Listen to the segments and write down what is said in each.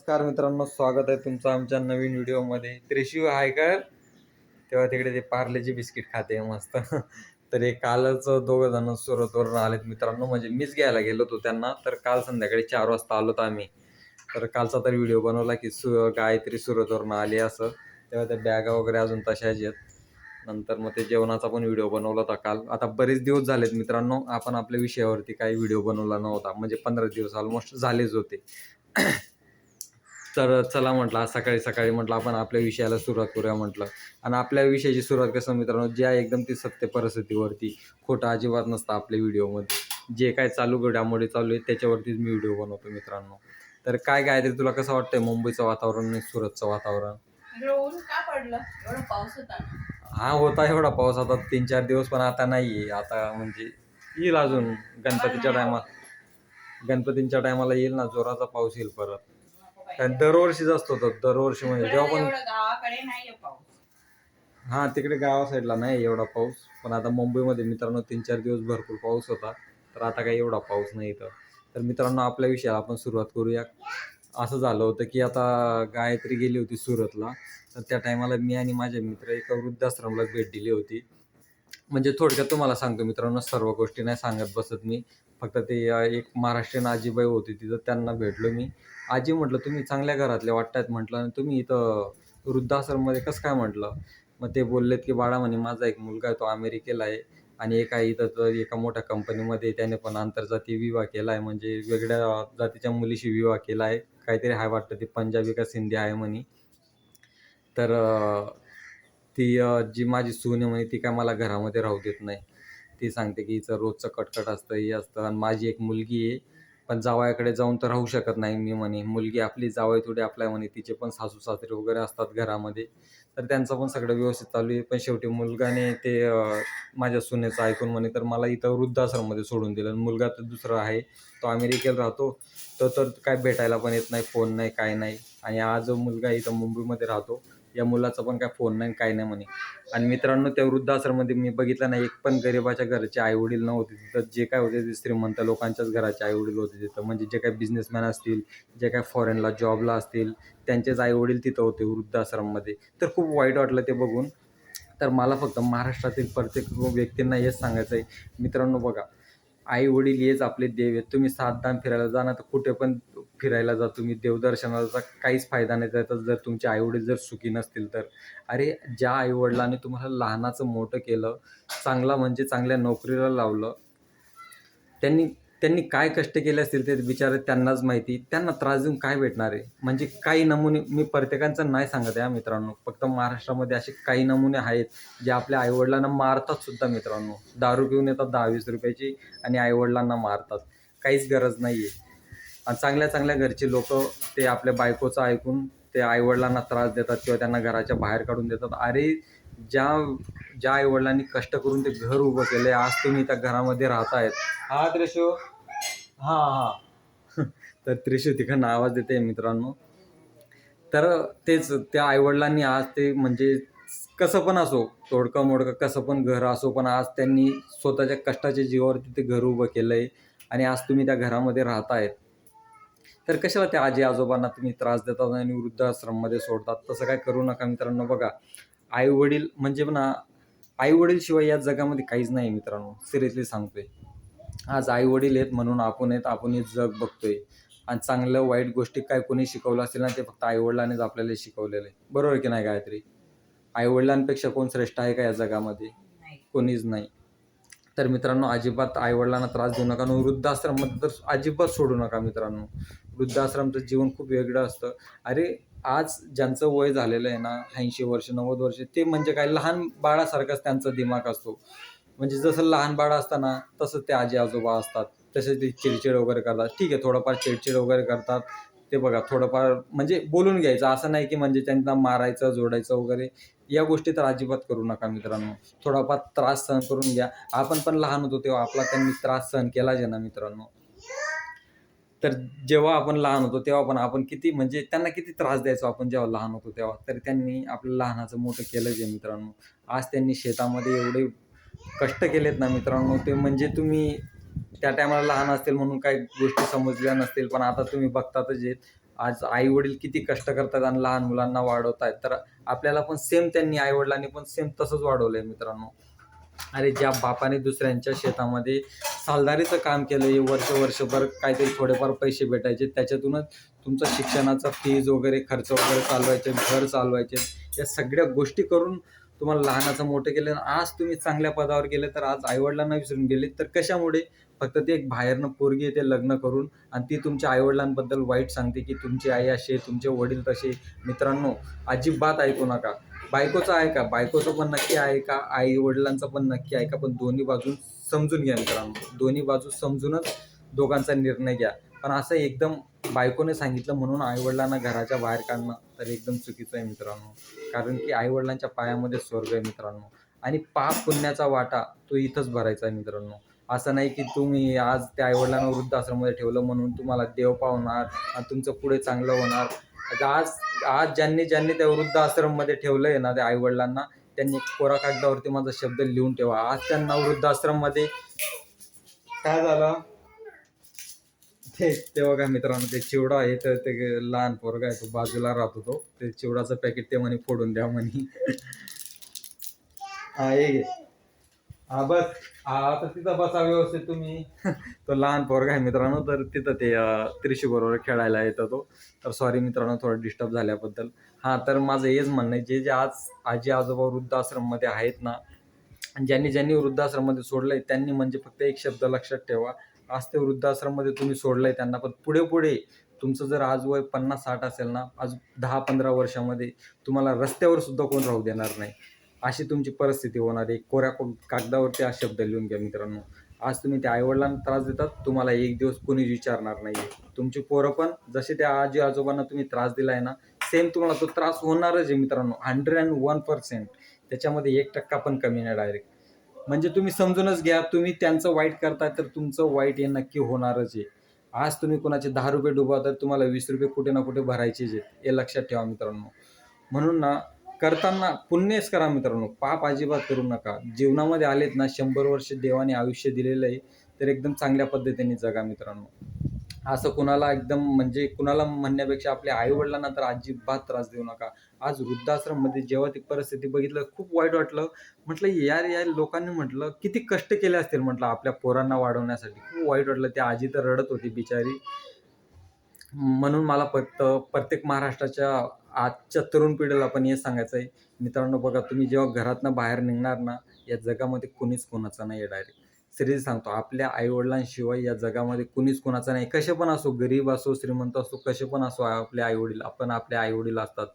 नमस्कार मित्रांनो स्वागत आहे तुमचं आमच्या नवीन व्हिडिओमध्ये. त्रिशिव आहे का तेव्हा तिकडे ते पार्लेची बिस्किट खाते मस्त. तर हे कालच दोघं जण सुरतवरून आलेत मित्रांनो. म्हणजे मीच घ्यायला गेलो होतो त्यांना तर काल संध्याकाळी चार वाजता आलो होतो आम्ही. तर कालचा तर व्हिडिओ बनवला की सु गायत्री सुरतवरून आली असं. तेव्हा त्या बॅगा वगैरे अजून तशाच आहेत. नंतर मग ते जेवणाचा पण व्हिडिओ बनवला होता काल. आता बरेच दिवस झालेत मित्रांनो आपण आपल्या विषयावरती काही व्हिडिओ बनवला नव्हता. म्हणजे पंधरा दिवस ऑलमोस्ट झालेच होते. तर चला म्हटलं आज सकाळी सकाळी म्हटलं आपण आपल्या विषयाला सुरुवात करूया म्हटलं. आणि आपल्या विषयाची सुरुवात कसं मित्रांनो ज्या एकदम ती सत्य परिस्थितीवरती खोटं अजिबात नसतं आपल्या व्हिडिओमध्ये. जे काय चालू घडामोडी चालू आहे त्याच्यावरतीच मी व्हिडिओ बनवतो मित्रांनो. तर काय काय तरी तुला कसं वाटतंय मुंबईचं वातावरण आणि सुरतचं वातावरण? इकडे ऊन का पडलं? एवढा पाऊस होता. ना हा होता एवढा पाऊस आता तीन चार दिवस पण आता नाही आहे आता म्हणजे येईल अजून गणपतीच्या टायमाला. गणपतींच्या टायमाला येईल ना जोराचा पाऊस येईल परत. कारण दरवर्षीच असतो तो दरवर्षी म्हणजे जेव्हा पण एवढं गावाकडे नाहीये पाऊस. हा तिकडे गावा साईडला नाही एवढा पाऊस. पण आता मुंबईमध्ये मित्रांनो तीन चार दिवस भरपूर पाऊस होता. तर आता काही एवढा पाऊस नाही इथं. तर मित्रांनो आपल्या विषयाला आपण सुरुवात करूया. असं झालं होतं की आता गायत्री गेली होती सुरतला. तर त्या टायमाला मी आणि माझे मित्र एका वृद्धाश्रमला भेट दिली होती. म्हणजे थोडक्यात तुम्हाला सांगतो मित्रांनो सर्व गोष्टी नाही सांगत बसत मी. फक्त ते एक महाराष्ट्रीयन आजीबाई होती तिथं त्यांना भेटलो मी. आजी म्हटलं तुम्ही चांगल्या घरातल्या वाटतात म्हटलं आणि तुम्ही इथं वृद्धाश्रममध्ये कसं काय म्हटलं? मग ते बोललेत की बाळा म्हणे माझा एक मुलगा आहे तो अमेरिकेला आहे आणि एका इथं तर एका मोठ्या कंपनीमध्ये त्याने पण आंतरजातीय विवाह केला आहे. म्हणजे वेगळ्या जातीच्या मुलीशी विवाह केला आहे. काहीतरी आहे वाटतं ते पंजाबी का सिंधी आहे म्हणे. तर ती जी माझी सून म्हणे ती काय मला घरामध्ये राहू देत नाही. ती सांगते की हिचं रोजचं कटकट असतं हे असतं आणि माझी एक मुलगी आहे. पण जावयाकडे जाऊन तर राहू शकत नाही मी म्हणे. मुलगी आपली जावई थोडी आपल्या म्हणे. तिचे पण सासू सासरे वगैरे असतात घरामध्ये. तर त्यांचं पण सगळं व्यवस्थित चालू आहे. पण शेवटी मुलगाने ते माझ्या सुनेचं ऐकून म्हणे तर मला इथं वृद्धाश्रममध्ये सोडून दिलं. आणि मुलगा तर दुसरा आहे. तो अमेरिकेला राहतो. तो तर काय भेटायला पण येत नाही फोन नाही काय नाही. आणि हा जो मुलगा इथं मुंबईमध्ये राहतो. या मुलाचा पण काय फोन नाही काय नाही म्हणे. आणि मित्रांनो त्या वृद्धाश्रममध्ये मी बघितलं नाही एक पण गरिबाच्या घराचे आईवडील नव्हते तिथं. जे काय होते ते श्रीमंत लोकांच्याच घराचे आईवडील होते तिथं. म्हणजे जे काय बिझनेसमॅन असतील जे काय फॉरेनला जॉबला असतील त्यांचेच आईवडील तिथं होते वृद्धाश्रममध्ये. तर खूप वाईट वाटलं ते बघून. तर मला फक्त महाराष्ट्रातील प्रत्येक व्यक्तींना हेच सांगायचं आहे. मित्रांनो बघा आई वडील हेच आपले देव आहेत. तुम्ही सात दाम फिरायला जाणार तर कुठे पण फिरायला जा तुम्ही देवदर्शनाचा काहीच फायदा नाही त्याचा जर तुमचे आईवडील जर सुखी नसतील तर. अरे ज्या आईवडिलांनी तुम्हाला लहानाचं मोठं केलं चांगला म्हणजे चांगल्या नोकरीला लावलं त्यांनी त्यांनी काय कष्ट केले असतील ते बिचारे त्यांनाच माहिती. त्यांना त्रास देऊन काय भेटणार आहे? म्हणजे काही नमुने मी प्रत्येकांचा नाही सांगत आहे मित्रांनो. फक्त महाराष्ट्रामध्ये असे काही नमुने आहेत जे आपल्या आईवडिलांना मारतात सुद्धा मित्रांनो. दारू पिऊन येतात दहा वीस रुपयाची आणि आईवडिलांना मारतात. काहीच गरज नाही आहे चांगल्या चांगल्या घरचे लोक ते आपल्या बायकोचं ऐकून ते आईवडिलांना त्रास देतात किंवा त्यांना घराच्या बाहेर काढून देतात. अरे ज्या ज्या आईवडिलांनी कष्ट करून ते घर उभं केलं आज तुम्ही त्या घरामध्ये राहतायत. हा त्रिशू. हा हा. तर त्रिशू तिकडनं आवाज देते मित्रांनो. तर तेच त्या आईवडिलांनी आज ते म्हणजे कसं पण असो तोडकं मोडकं कसं पण घर असो पण आज त्यांनी स्वतःच्या कष्टाच्या जीवावरती ते घर उभं केलं आहे आणि आज तुम्ही त्या घरामध्ये राहतायत. तर कशाला त्या आजी आजोबांना तुम्ही त्रास देतात आणि वृद्धाश्रममध्ये सोडतात? तसं काय करू नका मित्रांनो. बघा आई वडील म्हणजे ना आई वडील शिवाय या जगामध्ये काहीच नाही मित्रांनो. सिरियसली सांगतोय. आज आई वडील आहेत म्हणून आपण आहेत आपण हे जग बघतोय. आणि चांगलं वाईट गोष्टी काय कोणी शिकवलं असेल ना ते फक्त आईवडिलांनीच आपल्याला शिकवलेलं आहे. बरोबर की नाही गायत्री? आईवडिलांपेक्षा कोण श्रेष्ठ आहे का या जगामध्ये? कोणीच नाही. तर मित्रांनो अजिबात आईवडिलांना त्रास देऊ नका. वृद्धाश्रम वृद्धाश्रममध्ये तर अजिबात सोडू नका मित्रांनो. वृद्धाश्रमचं जीवन खूप वेगळं असतं. अरे आज ज्यांचं वय झालेलं आहे ना ऐंशी वर्ष नव्वद वर्ष ते म्हणजे काय? लहान बाळासारखाच त्यांचा दिमाग असतो. म्हणजे जसं लहान बाळ असताना तसं ते आजी आजोबा असतात. तसे ते चिडचिड वगैरे करतात. ठीक आहे थोडंफार चिडचिड वगैरे करतात. ते बघा थोडंफार म्हणजे बोलून घ्यायचं. असं नाही की म्हणजे त्यांना मारायचं जोडायचं वगैरे. या गोष्टी तर अजिबात करू नका मित्रांनो. थोडाफार त्रास सहन करून घ्या. आपण पण लहान होतो तेव्हा आपला त्यांनी त्रास सहन केला जे ना मित्रांनो. तर जेव्हा आपण लहान होतो तेव्हा पण आपण किती म्हणजे त्यांना किती त्रास द्यायचो आपण जेव्हा लहान होतो तेव्हा. तर त्यांनी आपलं लहानाचं मोठं केलंच आहे मित्रांनो. आज त्यांनी शेतामध्ये एवढे कष्ट केलेत ना मित्रांनो ते म्हणजे तुम्ही त्या टायमाला लहान असतील म्हणून काही गोष्टी समजल्या नसतील पण आता तुम्ही बघतातच आहेत आज आई वडील किती कष्ट करतात आणि लहान मुलांना वाढवत आहेत तर आपल्याला पण सेम त्यांनी आई वडिलांनी पण सेम तसंच वाढवलंय मित्रांनो. अरे ज्या बापाने दुसऱ्यांच्या शेतामध्ये सालदारीचं काम केलं वर्ष वर्षभर काहीतरी थोडेफार पैसे भेटायचे त्याच्यातूनच तुमचं शिक्षणाचा फीज वगैरे खर्च वगैरे चालवायचे घर चालवायचे या सगळ्या गोष्टी करून तुम्हाला लहानाचं मोठं केलं. आज तुम्ही चांगल्या पदावर गेले तर आज आईवडिलांना विसरून गेले तर कशामुळे? फक्त ते एक बाहेरनं पोरगी येते लग्न करून आणि ती तुमच्या आईवडिलांबद्दल वाईट सांगते की तुमची आई अशी तुमचे वडील तसे मित्रांनो अजिबात ऐकू नका. बायकोचं आहे का? बायकोचं पण नक्की आहे का? आई वडिलांचं पण नक्की आहे का? पण दोन्ही बाजू समजून घ्या मित्रांनो. दोन्ही बाजू समजूनच दोघांचा निर्णय घ्या. पण असं एकदम बायकोने सांगितलं म्हणून आईवडिलांना घराच्या बाहेर काढणं तर एकदम चुकीचं आहे मित्रांनो. कारण की आईवडिलांच्या पायामध्ये स्वर्ग आहे मित्रांनो. आणि पाप पुण्याचा वाटा तो इथंच भरायचा आहे मित्रांनो. असं नाही की तुम्ही आज त्या आईवडिलांना वृद्धाश्रममध्ये ठेवलं म्हणून तुम्हाला देव पावणार आणि तुमचं पुढे चांगलं होणार. आता आज आज ज्यांनी ज्यांनी त्या वृद्धाश्रममध्ये ठेवलं आहे ना त्या आईवडिलांना त्यांनी कोरा कागदावरती माझा शब्द लिहून ठेवा. आज त्यांना वृद्धाश्रममध्ये काय झालं? ते तेव्हा बघा मित्रांनो ते चिवडा आहे तर ते लहान पोरगा आहे तो बाजूला राहत होतो ते चिवडाचं पॅकेट ते म्हणे फोडून द्या म्हणे. हा हे हा बस. हा आता तिथं बसा व्यवस्थित तुम्ही. तो लहान पोरगा आहे मित्रांनो तर तिथं ते त्रिशी बरोबर खेळायला येतं तो. तर सॉरी मित्रांनो थोडं डिस्टर्ब झाल्याबद्दल. हां तर माझं हेच म्हणणं आहे जे जे आज आजी आजोबा वृद्धाश्रममध्ये आहेत ना ज्यांनी ज्यांनी वृद्धाश्रममध्ये सोडलंय त्यांनी म्हणजे फक्त एक शब्द लक्षात ठेवा. आज ते वृद्धाश्रममध्ये तुम्ही सोडलंय त्यांना पण पुढे पुढे तुमचं जर आज वय पन्नास साठ असेल ना आज दहा पंधरा वर्षामध्ये तुम्हाला रस्त्यावर सुद्धा कोण राहू देणार नाही. अशी तुमची परिस्थिती होणार आहे. कोऱ्या कागदावरती हा शब्द लिहून घ्या मित्रांनो. आज तुम्ही त्या आईवडिलांना त्रास देतात तुम्हाला एक दिवस कोणीच विचारणार नाही तुमची पोरं पण जसे त्या आजी आजोबांना तुम्ही त्रास दिलाय ना सेम तुम्हाला तो त्रास होणारच आहे मित्रांनो. हंड्रेड अँड वन पर्सेंट त्याच्यामध्ये एक टक्का पण कमी नाही डायरेक्ट म्हणजे तुम्ही समजूनच घ्या तुम्ही त्यांचं वाईट करताय तर तुमचं वाईट हे नक्की होणारच आहे. आज तुम्ही कोणाचे दहा रुपये डुबा तर तुम्हाला वीस रुपये कुठे ना कुठे भरायचेच आहेत. हे लक्षात ठेवा मित्रांनो. म्हणून ना करताना पुण्यच करा मित्रांनो. पाप अजिबात करू नका. जीवनामध्ये आलेत ना शंभर वर्ष देवाने आयुष्य दिलेलं आहे तर एकदम चांगल्या पद्धतीने जगा मित्रांनो. असं कुणाला एकदम म्हणजे कुणाला म्हणण्यापेक्षा आपल्या आई वडिलांना तर अजिबात त्रास देऊ नका. आज वृद्धाश्रममध्ये जेव्हा ती परिस्थिती बघितलं खूप वाईट वाटलं. म्हटलं यार या लोकांनी म्हटलं किती कष्ट केले असतील? म्हटलं आपल्या पोरांना वाढवण्यासाठी. खूप वाईट वाटलं. त्या आजी तर रडत होती बिचारी. म्हणून मला फक्त प्रत्येक महाराष्ट्राच्या आजच्या तरुण पिढीला पण हे सांगायचं आहे. मित्रांनो बघा तुम्ही जेव्हा घरातनं बाहेर निघणार ना या जगामध्ये कुणीच कोणाचा नाही आहे डायरेक्ट सिरियस सांगतो आपल्या आईवडिलांशिवाय या जगामध्ये कुणीच कोणाचा नाही. कसे पण असो गरीब असो श्रीमंत असो कसे पण असो आपले आईवडील आपण आपले आईवडील असतात.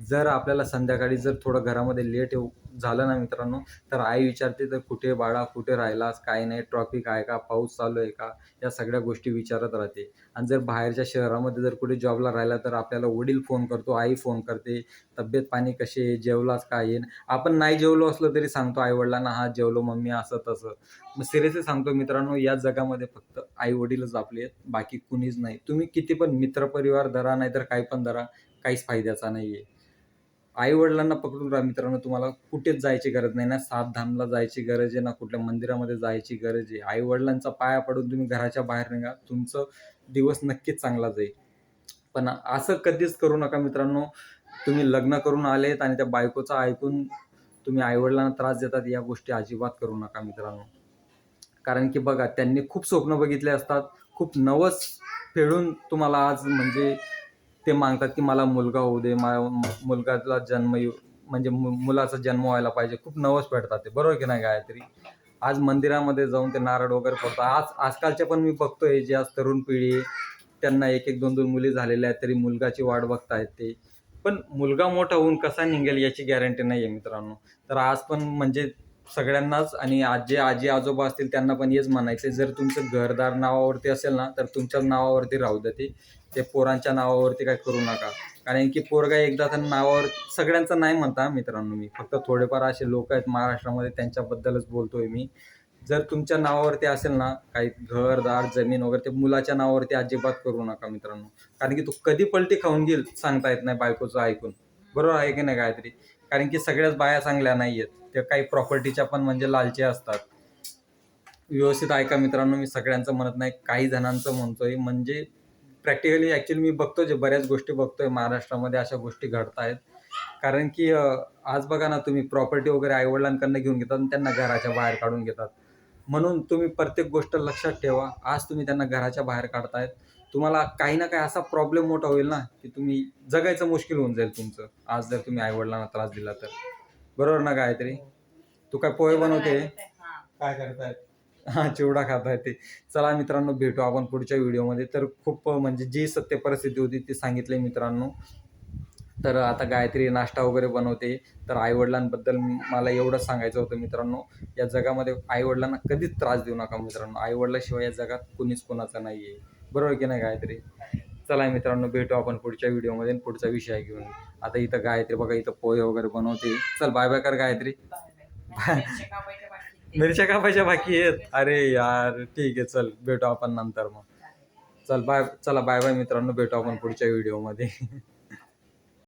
जर आपल्याला संध्याकाळी जर थोडं घरामध्ये लेट येऊ झालं ना मित्रांनो? तर आई विचारते तर कुठे बाळा? कुठे राहिलास? काय नाही? ट्रॉफिक आहे का? पाऊस चालू आहे का? या सगळ्या गोष्टी विचारत राहते. आणि जर बाहेरच्या शहरामध्ये जर कुठे जॉबला राहिला तर आपल्याला वडील फोन करतो आई फोन करते. तब्येत पाणी कशी आहे? जेवलास काय येईन आपण नाही जेवलो असलो तरी सांगतो आईवडिलांना हा जेवलो मम्मी असं तसं. मग सिरियसली सांगतो मित्रांनो या जगामध्ये फक्त आई वडीलच आपले आहेत. बाकी कुणीच नाही. तुम्ही किती पण मित्रपरिवार धरा नाही तर काही पण धरा काहीच फायद्याचा नाही आहे आई वडिलांना पकडून राहा मित्रांनो तुम्हाला कुठेच जायची गरज नाही. ना सातधामला जायची गरज आहे ना कुठल्या मंदिरामध्ये जायची गरज आहे. आई वडिलांचा पाया पडून तुम्ही घराच्या बाहेर निघा तुमचं दिवस नक्कीच चांगला जाईल. पण असं कधीच करू नका मित्रांनो. तुम्ही लग्न करून आलेत आणि त्या बायकोचं ऐकून तुम्ही आईवडिलांना त्रास देतात या गोष्टी अजिबात करू नका मित्रांनो. कारण की बघा त्यांनी खूप स्वप्न बघितले असतात. खूप नवस फेडून तुम्हाला आज म्हणजे ते मागतात की मला मुलगा होऊ दे मा मुलगाला जन्म येऊ म्हणजे मु- मुलाचा जन्म व्हायला पाहिजे. खूप नवस भेटतात ते. बरोबर की नाही गायत्री? आज मंदिरामध्ये जाऊन ते नारळ वगैरे करतात आज आजकालच्या पण मी बघतोय जे आज तरुण पिढी त्यांना एक एक दोन दोन मुली झालेल्या आहेत तरी मुलगाची वाट बघतायत ते. पण मुलगा मोठा होऊन कसा निघेल याची गॅरंटी नाही आहे मित्रांनो. तर आज पण म्हणजे सगळ्यांनाच आणि आजी आजी आजोबा असतील त्यांना पण हेच म्हणायचं जर तुमचं घरदार नावावरती असेल ना तर तुमच्या नावावरती राहू द्या ते. ते पोरांच्या नावावरती काय करू नका. कारण की पोरगा एकदा तर नावावर सगळ्यांचं नाही म्हणता मित्रांनो मी. फक्त थोडेफार असे लोक आहेत महाराष्ट्रामध्ये त्यांच्याबद्दलच बोलतोय मी. जर तुमच्या नावावरती असेल ना काही घरदार जमीन वगैरे ते मुलाच्या नावावरती अजिबात करू नका मित्रांनो. कारण की तो कधी पलटी खाऊन घेईल सांगता येत नाही बायकोचं ऐकून. बरोबर आहे की नाही काहीतरी? कारण की सगळ्याच बाया चांगल्या नाही आहेत. त्या काही प्रॉपर्टीच्या पण म्हणजे लालच्या असतात. व्यवस्थित ऐका मित्रांनो? मी सगळ्यांचं म्हणत नाही. काही जणांचं म्हणतोय. म्हणजे प्रॅक्टिकली ॲक्च्युली मी बघतो जे बऱ्याच गोष्टी बघतोय. महाराष्ट्रामध्ये अशा गोष्टी घडत आहेत. कारण की आज बघा ना तुम्ही प्रॉपर्टी वगैरे आईवडिलांकडनं घेऊन घेतात आणि त्यांना घराच्या बाहेर काढून घेतात. म्हणून तुम्ही प्रत्येक गोष्ट लक्षात ठेवा. आज तुम्ही त्यांना घराच्या बाहेर काढतायत. तुम्हाला काही ना काही असा प्रॉब्लेम मोठा होईल ना की तुम्ही जगायचं मुश्किल होऊन जाईल तुमचं. आज जर तुम्ही आईवडिलांना त्रास दिला तर. बरोबर ना गायत्री? तू काय पोहे बनवते. काय करतायत? हा चिवडा खाताय ते. चला मित्रांनो भेटू आपण पुढच्या व्हिडिओमध्ये. तर खूप म्हणजे जी सत्य परिस्थिती होती ती सांगितली मित्रांनो. तर आता गायत्री नाश्ता वगैरे बनवते. तर आईवडिलांबद्दल मला एवढंच सांगायचं होतं मित्रांनो. या जगामध्ये आईवडिलांना कधीच त्रास देऊ नका मित्रांनो. आईवडिलाशिवाय या जगात कुणीच कोणाचं नाही आहे बरोबर की नाही गायत्री? चला मित्रांनो भेटू आपण पुढच्या व्हिडिओमध्ये पुढचा विषय घेऊन. आता इथं गायत्री बघा इथं पोहे वगैरे बनवते. चल बाय बाय कर गायत्री. बाय मिरच्या कापायच्या बाकी मिरच्या कापायच्या बाकी आहेत. अरे यार ठीक आहे चल भेटू आपण नंतर मग. चल बाय चला बाय बाय मित्रांनो भेटू आपण पुढच्या व्हिडिओमध्ये.